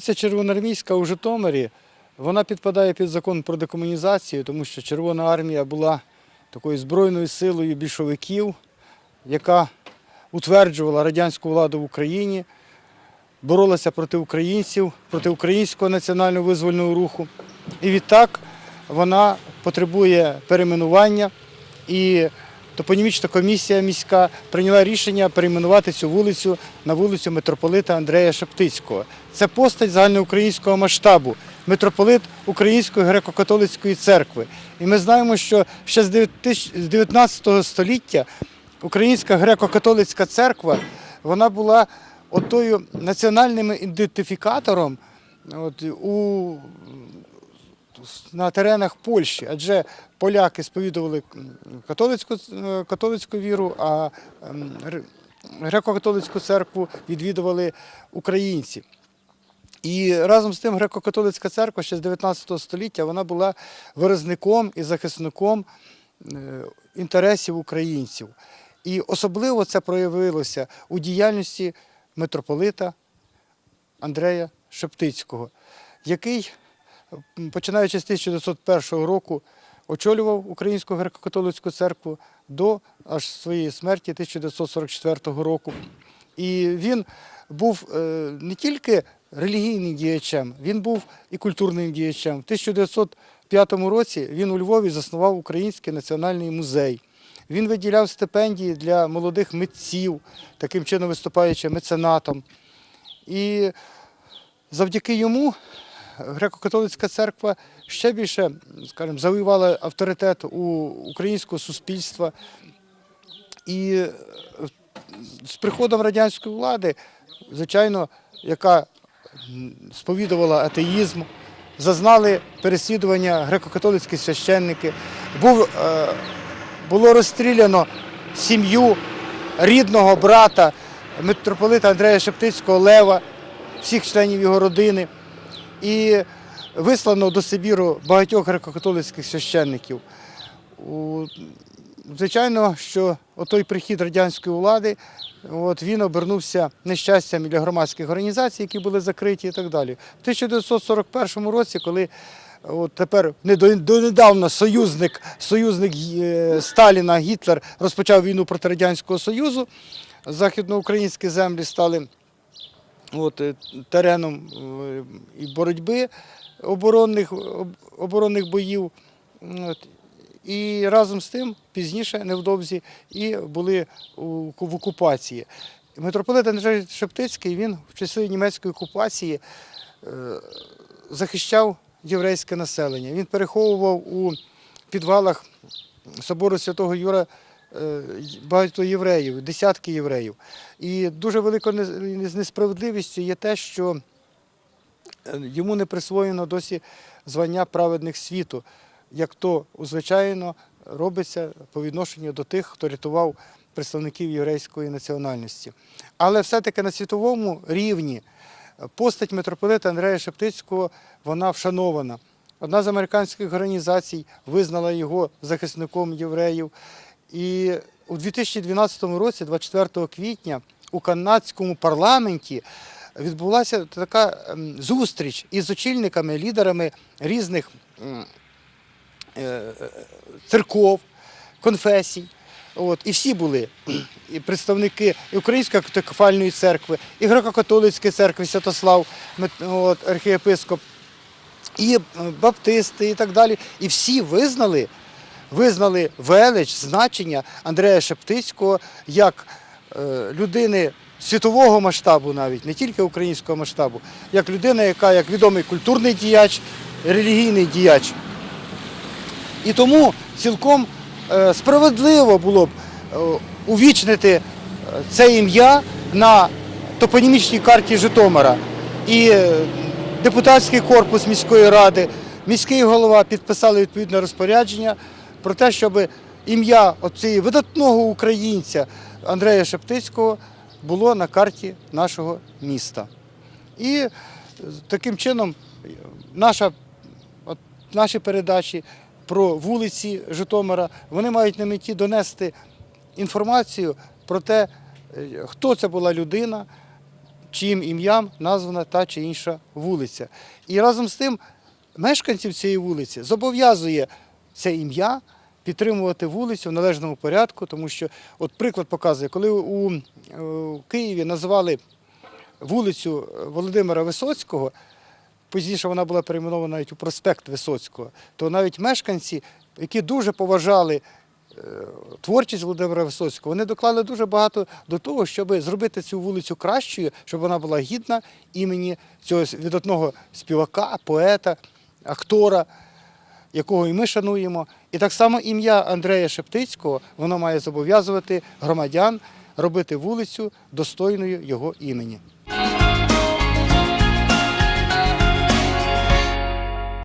Вулиця Червоноармійська у Житомирі, вона підпадає під закон про декомунізацію, тому що Червона армія була такою збройною силою більшовиків, яка утверджувала радянську владу в Україні, боролася проти українців, проти українського національного визвольного руху. І відтак вона потребує перейменування. І топонімічна комісія міська прийняла рішення перейменувати цю вулицю на вулицю митрополита Андрея Шептицького. Це постать загальноукраїнського масштабу, митрополит Української греко-католицької церкви. І ми знаємо, що ще з 19 століття Українська греко-католицька церква вона була отою національним ідентифікатором от, у на теренах Польщі, адже поляки сповідували католицьку, е, католицьку віру, а греко-католицьку церкву відвідували українці. І разом з тим греко-католицька церква ще з 19 століття вона була виразником і захисником е, інтересів українців. І особливо це проявилося у діяльності митрополита Андрея Шептицького, який, починаючи з 1901 року, очолював Українську греко-католицьку церкву до аж своєї смерті 1944 року. І він був е, не тільки релігійним діячем, він був і культурним діячем. В 1905 році він у Львові заснував Український національний музей. Він виділяв стипендії для молодих митців, таким чином виступаючи меценатом. І завдяки йому греко-католицька церква ще більше, скажімо, завоювала авторитет у українського суспільства. І е, з приходом радянської влади, звичайно, яка сповідувала атеїзм, зазнали переслідування греко-католицькі священники. Був, е, було розстріляно сім'ю рідного брата митрополита Андрея Шептицького Лева, всіх членів його родини. І вислано до Сибіру багатьох греко-католицьких священників. Звичайно, що той прихід радянської влади от, він обернувся нещастям для громадських організацій, які були закриті і так далі. В 1941 році, коли от тепер не донедавна союзник, союзник е, Сталіна Гітлер розпочав війну проти Радянського Союзу, західноукраїнські землі стали от, е, тереном е, і боротьби оборонних, оборонних боїв. От. І разом з тим пізніше, невдовзі, і були в окупації. Митрополит Андрей Шептицький він в часи німецької окупації е, захищав єврейське населення. Він переховував у підвалах собору Святого Юра багато євреїв, десятки євреїв. І дуже великою несправедливістю є те, що е, йому не присвоєно досі звання праведних світу, як то звичайно робиться по відношенню до тих, хто рятував представників єврейської національності. Але все-таки на світовому рівні е, постать митрополита Андрея Шептицького вона вшанована. Одна з американських організацій визнала його захисником євреїв. І у 2012 році, 24 квітня, у канадському парламенті відбулася така ем, зустріч із очільниками, лідерами різних е, церков, конфесій. От, і всі були і представники Української катофальної церкви, і греко-католицької церкви Святослав, от, архієпископ, і е, баптисти, і так далі. І всі визнали, визнали велич, значення Андрея Шептицького як е, людини світового масштабу, навіть не тільки українського масштабу, як людина, яка як відомий культурний діяч, релігійний діяч. І тому цілком е, справедливо було б е, увічнити це ім'я на топонімічній карті Житомира. І депутатський корпус міської ради, міський голова підписали відповідне розпорядження про те, щоб ім'я цієї видатного українця Андрея Шептицького було на карті нашого міста. І е, таким чином наша От наші передачі про вулиці Житомира, вони мають на меті донести інформацію про те, е, хто це була людина, чиїм ім'ям названа та чи інша вулиця. І разом з тим мешканців цієї вулиці зобов'язує це ім'я підтримувати вулицю в належному порядку, тому що, от приклад показує, коли у Києві називали вулицю Володимира Висоцького, пізніше вона була перейменована навіть у проспект Висоцького, то навіть мешканці, які дуже поважали е, творчість Володимира Висоцького, вони доклали дуже багато до того, щоб зробити цю вулицю кращою, щоб вона була гідна імені цього видатного співака, поета, актора, якого і ми шануємо. І так само ім'я Андрея Шептицького воно має зобов'язувати громадян робити вулицю достойною його імені.